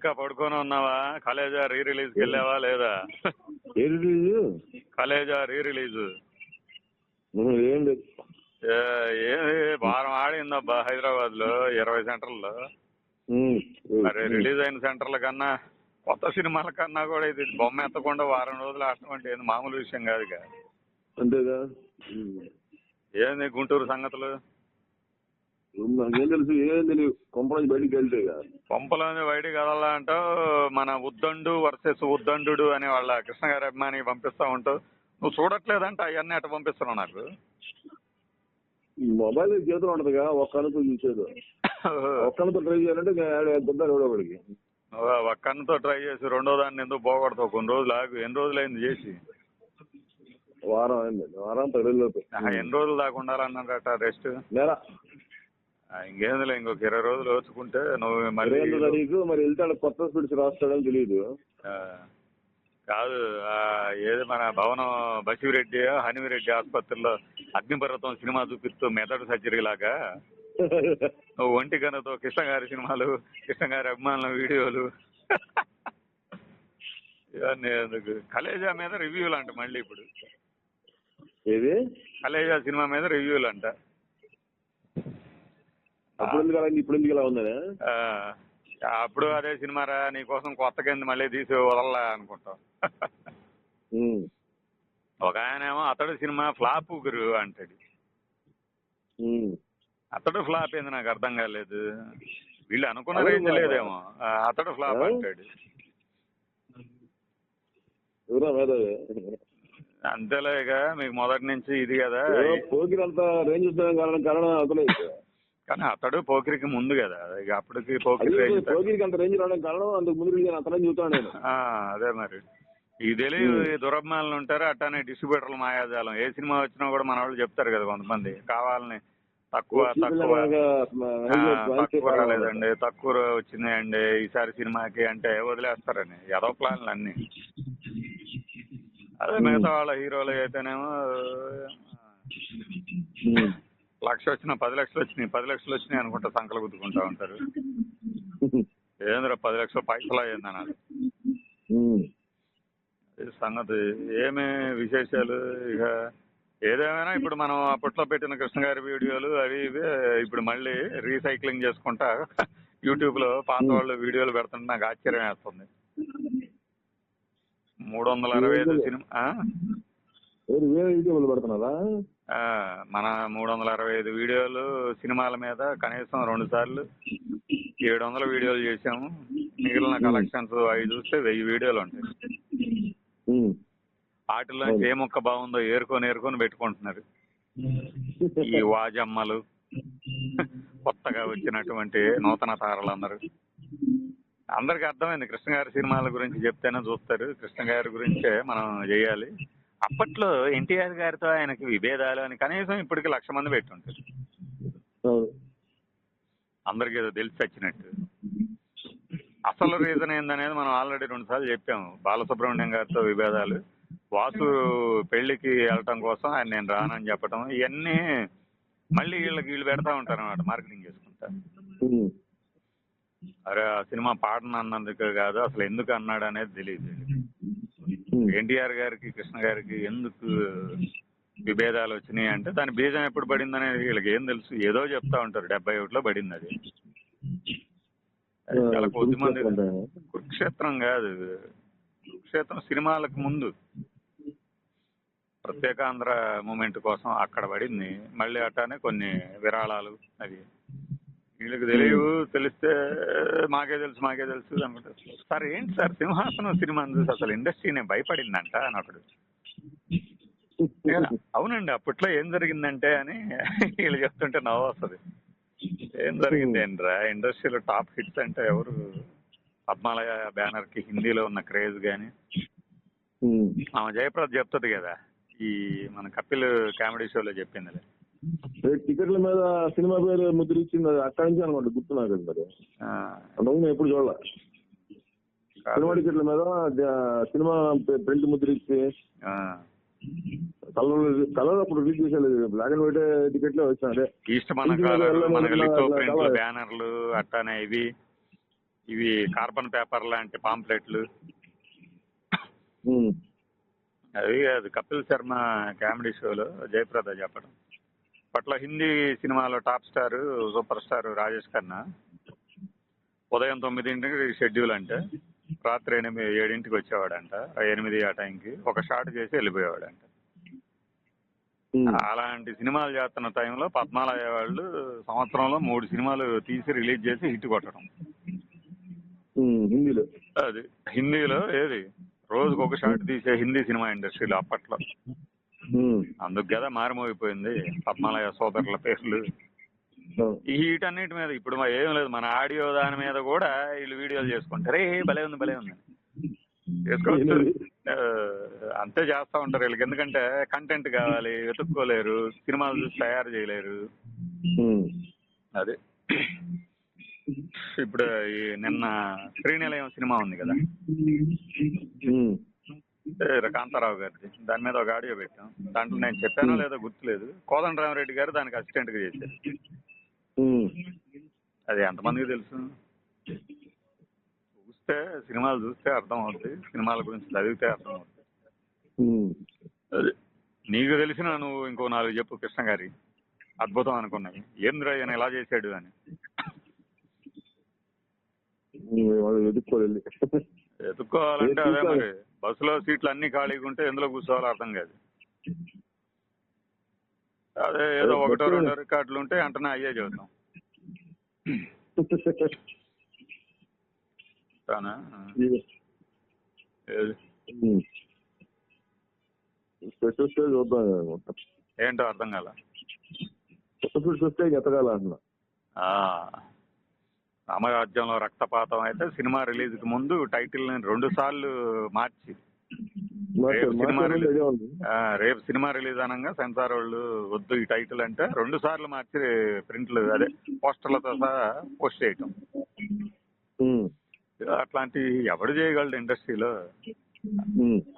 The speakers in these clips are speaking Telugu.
ఇంకా పడుకొని ఉన్నావా? కలేజా రీ రిలీజ్ వెళ్ళావా లేదా? ఏ రిలీజ్ కలేజా రీ రిలీజ్ ఏం లేదు. ఏది వారం ఆడిందబ్బా హైదరాబాద్లో ఇరవై సెంటర్లో. మరి రిలీజ్ అయిన సెంటర్ల కన్నా కొత్త సినిమాల కన్నా కూడా ఇది బొమ్మ ఎత్తకుండా వారం రోజులు ఆడటం అంటే ఏంది? మామూలు విషయం కాదుగా. అంతేగా. ఏంది గుంటూరు సంగతులు? నాకేం తెలుసు? ఏం తెలియదు కొంపల బయటికి వెళ్తే ఇక. పంపలోని బయటికి కదలా అంటావు మన ఉద్దండు వర్సెస్ ఉద్దండు అనే వాళ్ళ కృష్ణ గారి అభిమాని పంపిస్తా ఉంటావు నువ్వు చూడట్లేదంట అవన్నీ అట్ట పంపిస్తున్నావు నాకు. మొబైల్ చేతిలో ఒక్క అనుకో చూసేది. ఒక్కనితో ట్రై చేయాలంటే గుద్దారు ఎవడోడికి ఒక్కనితో ట్రై చేసి రెండో దాన్ని ఎందుకు పోగొడతావు? కొన్ని రోజులు ఆగు. ఎన్ని రోజులు అయింది చేసి? వారం అయింది. వారం పది రోజులు లోపు ఆహా, ఎన్ని రోజులు దాకా ఉండాలన్నారట రెస్ట్? నెల. ఇంకేందులే ఇంకొక ఇరవై రోజులు వచ్చుకుంటే నువ్వు మళ్ళీ మరి వెళ్తే ఆడ కొత్త స్పీడ్స్ రాస్తాడని తెలియదు ఆ, కాదు ఏది మన భవనం బసిరెడ్డి హనిమిరెడ్డి ఆసుపత్రిలో అగ్నిపర్వతం సినిమా చూపిస్తూ మెదడు సర్జరీ లాగా. నువ్వు ఒంటి గనతో కృష్ణ గారి సినిమాలు కృష్ణ గారి అభిమానుల వీడియోలు. ఇవన్నీ ఎందుకు? కలేజా మీద రివ్యూలు అంట మళ్ళీ ఇప్పుడు. ఏది? కలేజా సినిమా మీద రివ్యూలు అంట అప్పుడు ఎందుకు అలా ఇప్పుడు ఎందుకు ఇలా అప్పుడు అదే సినిమారా నీకోసం కొత్త కింద మళ్ళీ తీసి వదలలా అనుకుంటాం. ఒక ఆయనేమో అతడు సినిమా ఫ్లాప్ గురు అంటాడు. అతడు ఫ్లాప్ ఏంది నాకు అర్థం కాలేదు. వీళ్ళు అనుకున్న రేంజ్? లేదేమో అతడు ఫ్లాప్? అంటాడు. ఇక మీకు మొదటి నుంచి ఇది కదా. ఏదో పోకిరి అంత రేంజ్ కారణం కారణం కానీ అతడు పోకిరికి ముందు కదా. ఇక అప్పటికి పోకిరి. పోకిరికి అంత రేంజ్ రావడం కారణం అందుకు ముందు రిలీజ్ అయిన అతనే చూస్తాను నేను. ఆ, అదే మరి. ఈ తెలియదు దురభిమానులు ఉంటారు అట్లానే డిస్ట్రిబ్యూటర్లు మాయాజాలం. ఏ సినిమా వచ్చినా కూడా మన వాళ్ళు చెప్తారు కదా కొంతమంది. కావాలని తక్కువ తక్కువ. తక్కువ రాలేదండి. తక్కువ వచ్చినాయండి ఈసారి సినిమాకి అంటే వదిలేస్తారని. ఏదో ప్లాన్లు అన్ని. అదే మిగతా వాళ్ళ హీరోలు అయితేనేమో లక్ష వచ్చినా పది లక్షలు వచ్చినాయి పది లక్షలు వచ్చినాయి అనుకుంటా సంకలు గుద్దుకుంటా ఉంటారు. ఏంద్రా పది లక్షలు పైసలు అయ్యిందన్నారు సంగతి ఏమి విశేషాలు? ఇక ఏదేమైనా ఇప్పుడు మనం అప్పట్లో పెట్టిన కృష్ణ గారి వీడియోలు అవి ఇవి ఇప్పుడు మళ్ళీ రీసైక్లింగ్ చేసుకుంటా యూట్యూబ్లో పాత వాళ్ళ వీడియోలు పెడుతుంటే నాకు ఆశ్చర్యం వేస్తుంది. మూడు వందల అరవై ఐదు సినిమా వేరే పెడుతున్నారా మన మూడు వందల అరవై ఐదు వీడియోలు సినిమాల మీద కనీసం రెండు సార్లు ఏడు వందల వీడియోలు చేసాము మిగిలిన కలెక్షన్స్ అవి చూస్తే వెయ్యి వీడియోలు ఉంటాయి. వాటిలో ఏ ముక్క బాగుందో ఏరుకొని ఏరుకొని పెట్టుకుంటున్నారు. ఈ వాజమ్మలు కొత్తగా వచ్చినటువంటి నూతన తారలందరూ. అందరికి అర్థమైంది. కృష్ణ గారి సినిమాల గురించి చెప్తేనే చూస్తారు. కృష్ణ గారి గురించే మనం చేయాలి. అప్పట్లో ఎన్టీఆర్ గారితో ఆయనకి విభేదాలు అని కనీసం ఇప్పటికి లక్ష మంది పెట్టుంటారు. అందరికి ఏదో తెలిసి వచ్చినట్టు అసలు రీజన్ ఏందనేది మనం ఆల్రెడీ రెండు సార్లు చెప్పాము బాలసుబ్రహ్మణ్యం గారితో విభేదాలు వాసు పెళ్ళికి వెళ్ళటం కోసం ఆయన నేను రానని చెప్పటం ఇవన్నీ మళ్ళీ వీళ్ళకి వీళ్ళు పెడతా ఉంటారు అనమాట మార్కెటింగ్ చేసుకుంటా. అరే ఆ సినిమా పాటను అన్నందుకు కాదు అసలు ఎందుకు అన్నాడు అనేది తెలియదు. ఎన్టీఆర్ గారికి కృష్ణ గారికి ఎందుకు విభేదాలు వచ్చినాయి అంటే దాని బీజం ఎప్పుడు పడింది అనేది వీళ్ళకి ఏం తెలుసు. ఏదో చెప్తా ఉంటారు. డెబ్బై ఒకటిలో పడింది అది. చాలా కొద్ది మంది కురుక్షేత్రం కాదు కురుక్షేత్రం సినిమాలకు ముందు. ప్రత్యేకాంధ్ర మూమెంట్ కోసం అక్కడ పడింది. మళ్ళీ అట్లానే కొన్ని విరాళాలు అవి. వీళ్ళకి తెలియవు తెలిస్తే మాకే తెలుసు మాకే తెలుసు అనుకుంటారు. సార్ ఏంటి సార్ సింహాసనం సినిమా చూసి అసలు ఇండస్ట్రీనే భయపడిందంట అని ఒకడు నేను, అవునండి అప్పట్లో ఏం జరిగిందంటే అని వీళ్ళు చెప్తుంటే నవ్వు వస్తుంది. ఏం జరిగింది ఏంట్రా ఇండస్ట్రీలో టాప్ హిట్స్ అంటే ఎవరు? పద్మాలయ బ్యానర్కి హిందీలో ఉన్న క్రేజ్ గాని. ఆమె జయప్రద చెప్తుంది కదా ఈ మన కపిల్ కామెడీ షోలో చెప్పింది రేపు టికెట్ల మీద సినిమా పేరు ముద్ర ఇచ్చింది అది అక్కడి నుంచి అనమాట గుర్తు నాకు అది మరి. అంతకుముందు ఎప్పుడు చూడాల. సినిమా టికెట్ల మీద సినిమా ప్ర- ప్రింట్ ముద్ర ఇచ్చి కలర్ కలర్ అప్పుడు రిలీజ్ చేసేది బ్లాక్ అండ్ వైట్ టికెట్లే వచ్చాను అదే. బ్యానర్లు అట్లానే ఇవి. ఇవి కార్బన్ పేపర్ లాంటి పాంప్లెట్లు. అవి అది కపిల్ శర్మ కామెడీ షోలో జయప్రద చెప్పడం. అప్పట్లో హిందీ సినిమాలో top star superstar Rajesh Khanna. ఉదయం తొమ్మిదింటికి షెడ్యూల్ అంటే. రాత్రి ఎనిమిది ఏడింటికి వచ్చేవాడంట. ఎనిమిది ఆ టైంకి ఒక షాట్ చేసి వెళ్ళిపోయేవాడంట. అలాంటి సినిమాలు చేస్తున్న టైంలో పద్మాలయ వాళ్ళు సంవత్సరంలో మూడు సినిమాలు తీసి రిలీజ్ చేసి హిట్ కొట్టడం. హిందీలో. అది. హిందీలో ఏది? రోజుకు ఒక షాట్ తీసే హిందీ సినిమా ఇండస్ట్రీలో అప్పట్లో. అందుకు కదా మారిమోగిపోయింది. పద్మాలయ సోదరుల పేర్లు. వీటన్నిటి మీద ఇప్పుడు మా ఏం లేదు. మన ఆడియో దాని మీద కూడా వీళ్ళు వీడియోలు చేసుకుంటారు. ఏ భలే ఉంది భలే ఉంది. అంతే చేస్తా ఉంటారు వీళ్ళకి. ఎందుకంటే కంటెంట్ కావాలి వెతుక్కోలేరు సినిమాలు చూసి తయారు చేయలేరు. అదే. ఇప్పుడు ఈ నిన్న శ్రీనిలయం సినిమా ఉంది కదా. కాంతారావు గారిది. దాని మీద ఒక ఆడియో పెట్టాం. దాంట్లో నేను చెప్పానో లేదో గుర్తులేదు. కోదండరామరెడ్డి గారు దానికి అసిస్టెంట్గా చేశారు. అది ఎంతమందికి తెలుసు? చూస్తే సినిమాలు చూస్తే అర్థం అవుతుంది సినిమాల గురించి చదివితే అర్థం అవుతుంది. అది. నీకు తెలిసిన నువ్వు ఇంకో నాలుగు చెప్పు కృష్ణ గారి. అద్భుతం అనుకున్నాయి. ఏంద్రా ఈయన ఎలా చేశాడు అని. ఎత్తుక్కోవాలంటే అదే మరి. బస్సులో సీట్లు అన్ని ఖాళీగా ఉంటే ఎందులో కూర్చోవాలో అర్థం కాదు. అదే ఏదో ఒకటో రెండో రికార్డులు ఉంటే వెంటనే అయ్యే చూద్దాం అనుకుంటా ఏంటో అర్థం కాల. స్పెషల్ వస్తే అంటున్నా ఆ, రామరాజ్యంలో రక్తపాతం అయితే సినిమా రిలీజ్కి ముందు టైటిల్ని రెండు సార్లు మార్చి రేపు సినిమా రిలీజ్ రేపు సినిమా రిలీజ్ అనగా సెన్సార్ వాళ్ళు వద్దు ఈ టైటిల్ అంటే రెండు సార్లు మార్చి ప్రింట్లు అదే పోస్టర్లతో సహా పోస్ట్ చేయటం. అట్లాంటి ఎవడు చేయగలడు ఇండస్ట్రీలో.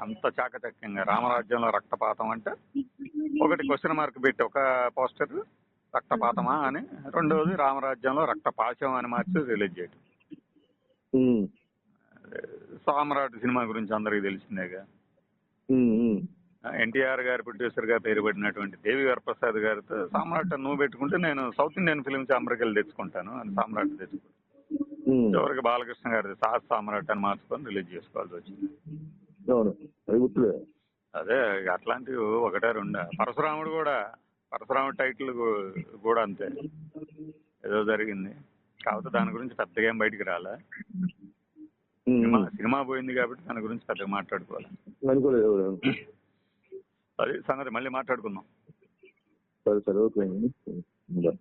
అంత చాకచక్యంగా రామరాజ్యంలో రక్తపాతం అంటే ఒకటి క్వశ్చన్ మార్క్ పెట్టి ఒక పోస్టర్ రక్తపాతమా అని రెండవది రామరాజ్యంలో రక్తపాశం అని మార్చి రిలీజ్ చేయటం. సామ్రాట్ సినిమా గురించి అందరికీ తెలిసిందేగా. ఎన్టీఆర్ గారి ప్రొడ్యూసర్గా పేరు పడినటువంటి దేవి వరప్రసాద్ గారితో సామ్రాట్ నువ్వు పెట్టుకుంటే నేను సౌత్ ఇండియన్ ఫిల్మ్స్ అమెరికాలు తెచ్చుకుంటాను అని సామ్రాట్ తెచ్చుకుంటాను. చివరికి బాలకృష్ణ గారి సాహస్ సామ్రాట్ అని మార్చుకొని రిలీజ్ చేసుకోవాల్సి వచ్చింది. అది అట్లాంటివి ఒకటే రెండు. పరశురాముడు కూడా పరశురాముడు టైటిల్ కూడా అంతే. ఏదో జరిగింది. కాకపోతే దాని గురించి పెద్దగా ఏం బయటికి రాలే. సినిమా సినిమా పోయింది కాబట్టి దాని గురించి పెద్దగా మాట్లాడుకోవాలి. అది సంగతి మళ్ళీ మాట్లాడుకుందాం. సరే సరే ఓకే